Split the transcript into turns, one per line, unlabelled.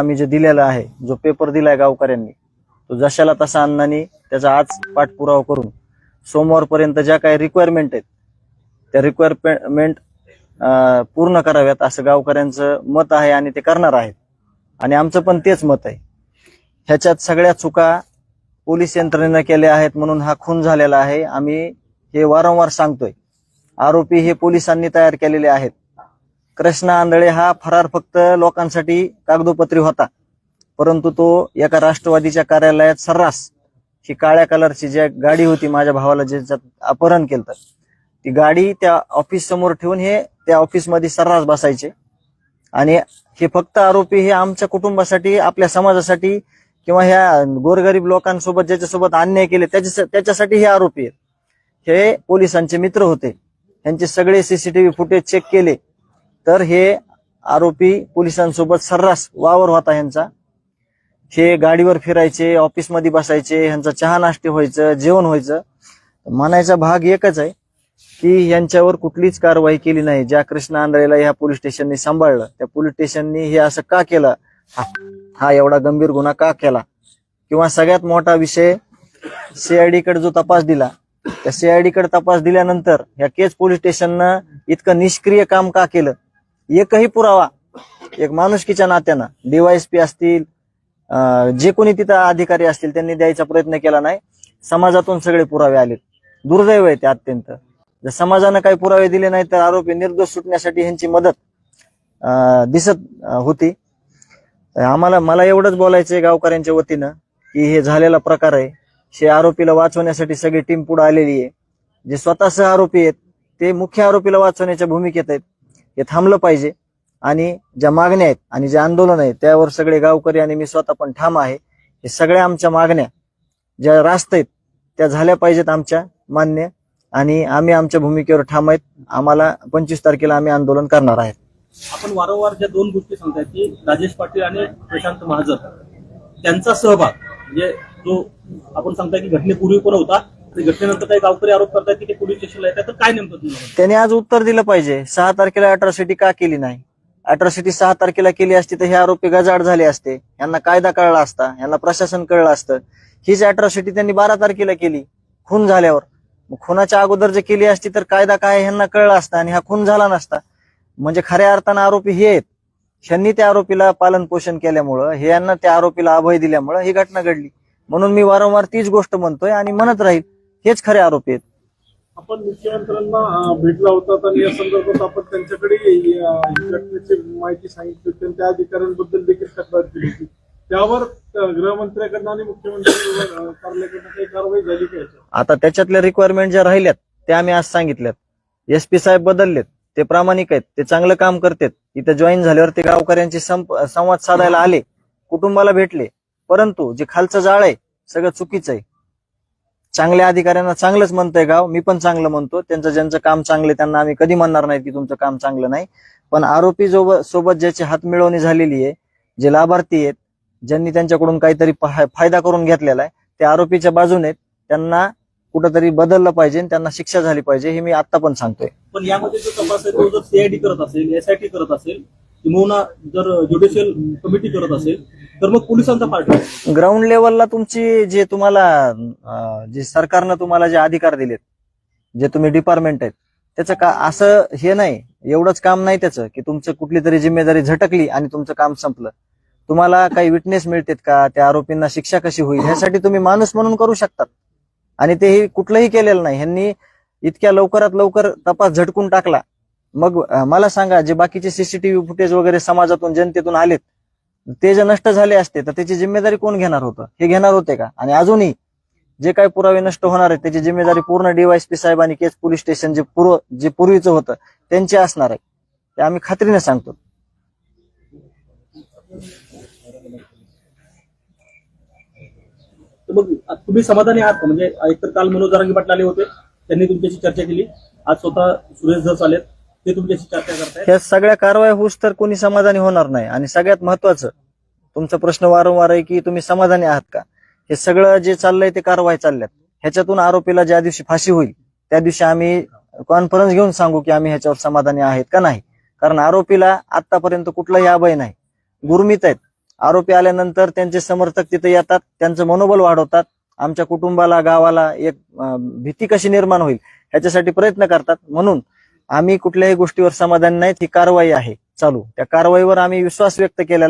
आम्ही जे दिलेला आहे जो पेपर दिलाय गावकऱ्यांनी तो जशाला तसा अन्नानी त्याचा आज पाठपुरावा करून सोमवारपर्यंत ज्या काही रिक्वायरमेंट आहेत त्या रिक्वायरमेंट पूर्ण कराव्यात असं गावकऱ्यांचं मत आहे आणि ते करणार आहेत. आणि आमचं पण तेच मत आहे. ह्याच्यात सगळ्या चुका पोलीस यंत्रणेनं केल्या आहेत म्हणून हा खून झालेला आहे. आम्ही हे वारंवार सांगतोय. आरोपी हे पोलिसांनी तयार केलेले आहेत. कृष्णा आंधळे हा फरार फक्त लोकांसाठी कागदोपत्री होता. परंतु तो एका राष्ट्रवादीच्या कार्यालयात सर्रास ही काळ्या कलरची जी गाडी होती माझ्या भावाला ज्याच्यात अपहरण केलं ती गाडी त्या ऑफिस समोर ठेवून हे त्या ऑफिसमध्ये सर्रास बसायचे. आणि हे फक्त आरोपी हे आमच्या कुटुंबासाठी आपल्या समाजासाठी किंवा ह्या गोरगरीब लोकांसोबत ज्याच्यासोबत अन्याय केले त्याच्या त्याच्यासाठी हे आरोपी आहेत. हे पोलिसांचे मित्र होते. त्यांचे सगळे सीसीटीव्ही फुटेज चेक केले. तर हे आरोपी पोलिसांसोबत सर्रास वावर होता यांचा. हे गाडीवर फिरायचे ऑफिसमध्ये बसायचे ह्यांचा चहा नाश्ते व्हायचं जेवण व्हायचं. म्हणायचा भाग एकच आहे की यांच्यावर कुठलीच कारवाई केली नाही. ज्या कृष्ण आंधळेला ह्या पोलीस स्टेशनने सांभाळलं त्या पोलीस स्टेशननी हे असं का केलं? हा- हा एवढा गंभीर गुन्हा का केला? किंवा सगळ्यात मोठा विषय सीआयडी कडे जो तपास दिला त्या सीआयडी कडे तपास दिल्यानंतर ह्या केज पोलीस स्टेशननं इतकं निष्क्रिय काम का केलं? एकही पुरावा एक माणुसकीच्या नात्यानं डीवायएसपी असतील जे कोणी तिथं अधिकारी असतील त्यांनी द्यायचा प्रयत्न केला नाही. समाजातून सगळे पुरावे आलेत. दुर्दैव आहे ते अत्यंत. जर समाजानं काही पुरावे दिले नाही तर आरोपी निर्दोष सुटण्यासाठी ह्यांची मदत अं, दिसत होती. आम्हाला मला एवढंच बोलायचंय गावकऱ्यांच्या वतीनं की हे झालेला प्रकार आहे. हे आरोपीला वाचवण्यासाठी सगळी टीम पुढे आलेली आहे. जे स्वतः सह आरोपी आहेत ते मुख्य आरोपीला वाचवण्याच्या भूमिकेत आहेत. हे थांबलं पाहिजे. आणि ज्या मागण्या आहेत आणि जे आंदोलन आहे त्यावर सगळे गावकरी आणि मी स्वतः पण ठाम आहे. हे सगळ्या आमच्या मागण्या ज्या रास्त आहेत त्या झाल्या पाहिजेत आमच्या मान्य. आणि आम्ही आमच्या भूमिकेवर ठाम आहेत. आम्हाला पंचवीस तारखेला आम्ही आंदोलन करणार आहेत
आपण वारंवार ज्या दोन गोष्टी सांगताय की राजेश पाटील आणि प्रशांत महाजन त्यांचा सहभाग म्हणजे जो आपण सांगताय की घटनेपूर्वी पण होता घटनेनंतर काही गावकरी आरोप करतात की ते पोलीस स्टेशनला येतात. तर काय नेमकं तुम्हाला
आज उत्तर दिलं पाहिजे. सहा तारखेला अट्रॉसिटी का केली नाही? अट्रॉसिटी सहा तारखेला केली असती तर हे आरोपी गजाड झाले असते. यांना कायदा कळला असता. यांना प्रशासन कळलं असतं. हीच अट्रॉसिटी त्यांनी बारा तारखेला केली. खून झाल्यावर. मग खुनाच्या अगोदर जे केली असती तर कायदा काय ह्यांना कळला असता आणि हा खून झाला नसता. म्हणजे खऱ्या अर्थानं आरोपी हे आहेत. ह्यांनी त्या आरोपीला पालन पोषण केल्यामुळं हे यांना त्या आरोपीला अभय दिल्यामुळं ही घटना घडली. म्हणून मी वारंवार तीच गोष्ट म्हणतोय आणि म्हणत राहील हेच खरे आरोपी आहेत.
आपण मुख्यमंत्र्यांना भेटला होता आणि या संदर्भात आपण त्यांच्याकडे घटनेची माहिती सांगितली होती त्या अधिकाऱ्यांबद्दल देखील तक्रार केली होती. त्यावर गृहमंत्र्याकडनं आणि मुख्यमंत्री कार्यालयाकडनं काही कारवाई झाली?
आता त्याच्यातल्या रिक्वायरमेंट ज्या राहिल्यात त्या आम्ही आज सांगितल्यात. एस पी साहेब बदललेत ते प्रामाणिक आहेत ते चांगलं काम करतात. इथं जॉईन झाल्यावर ते गावकऱ्यांशी संप संवाद साधायला आले कुटुंबाला भेटले. परंतु जे खालचं जाळ आहे सगळं चुकीचं आहे. चांगल्या अधिकाऱ्यांना चांगलंच म्हणतंय गाव. मी पण चांगलं म्हणतो. त्यांचं ज्यांचं काम चांगलं त्यांना आम्ही कधी म्हणणार नाही की तुमचं काम चांगलं नाही. पण आरोपी जो सोबत ज्याची हातमिळवणी झालेली आहे जे लाभार्थी आहेत ज्यांनी त्यांच्याकडून काहीतरी फायदा करून घेतलेला आहे ते आरोपीच्या बाजूने त्यांना कुठंतरी बदललं पाहिजे आणि त्यांना शिक्षा झाली पाहिजे हे मी आता पण सांगतोय.
पण यामध्ये जो तपास आहे तो जर सीआयडी करत असेल एसआयटी करत असेल किंवा जर ज्युडिशियल कमिटी करत असेल तर मग पोलिसांचा पार्ट
ग्राउंड लेवलला तुमची जे तुम्हाला अं, जे सरकारनं तुम्हाला जे अधिकार दिलेत जे तुम्ही डिपार्टमेंट आहेत त्याचं का असं हे नाही एवढंच काम नाही त्याचं की तुमचं कुठली तरी जिम्मेदारी झटकली आणि तुमचं काम संपलं. तुम्हाला काही विटनेस मिळतात का? त्या आरोपींना शिक्षा कशी होईल? ह्यासाठी तुम्ही माणूस म्हणून करू शकतात. आणि तेही कुठलंही केलेलं नाही. ह्यांनी इतक्या लवकरात लवकर तपास झटकून टाकला मग मला सांगा जे बाकीचे सीसीटीव्ही फुटेज वगैरे समाजातून जनतेतून आलेत ते जे नष्ट झाले असते तर त्याची जिम्मेदारी कोण घेणार होतं? हे घेणार होते का? आणि अजूनही जे काही पुरावे नष्ट होणार आहेत त्याची जिम्मेदारी पूर्ण डीवायसपी साहेब आणि केस पोलीस स्टेशन जे पूर्व जे पूर्वीचं होतं त्यांचे असणार आहे ते आम्ही खात्रीने सांगतो.
मग तुम्ही समाधानी आहात का? म्हणजे एकतर काल मनोज जरांगे पाटील आले होते त्यांनी तुमच्याशी चर्चा केली. आज स्वतः सुरेश धस आलेत. ते तुमच्याशी चर्चा करतायत?
ह्या सगळ्या कारवाया होऊस तर कोणी समाधानी होणार नाही. आणि सगळ्यात महत्वाचं तुमचा प्रश्न वारंवार आहे की तुम्ही समाधानी आहात का? हे सगळं जे चाललंय ते कारवाई चालल्यात. ह्याच्यातून आरोपीला ज्या दिवशी फाशी होईल त्या दिवशी आम्ही कॉन्फरन्स घेऊन सांगू की आम्ही ह्याच्यावर समाधानी आहेत का नाही. कारण आरोपीला आतापर्यंत कुठलाही अभय नाही. गुरमित आहेत. आरोपी आल्यानंतर त्यांचे समर्थक तिथे येतात त्यांचं मनोबल वाढवतात. आमच्या कुटुंबाला गावाला एक भीती कशी निर्माण होईल ह्याच्यासाठी प्रयत्न करतात. म्हणून आम्ही कुठल्याही गोष्टीवर समाधान नाहीत ही कारवाई आहे. चालू. त्या कारवाईवर आम्ही विश्वास व्यक्त केलेला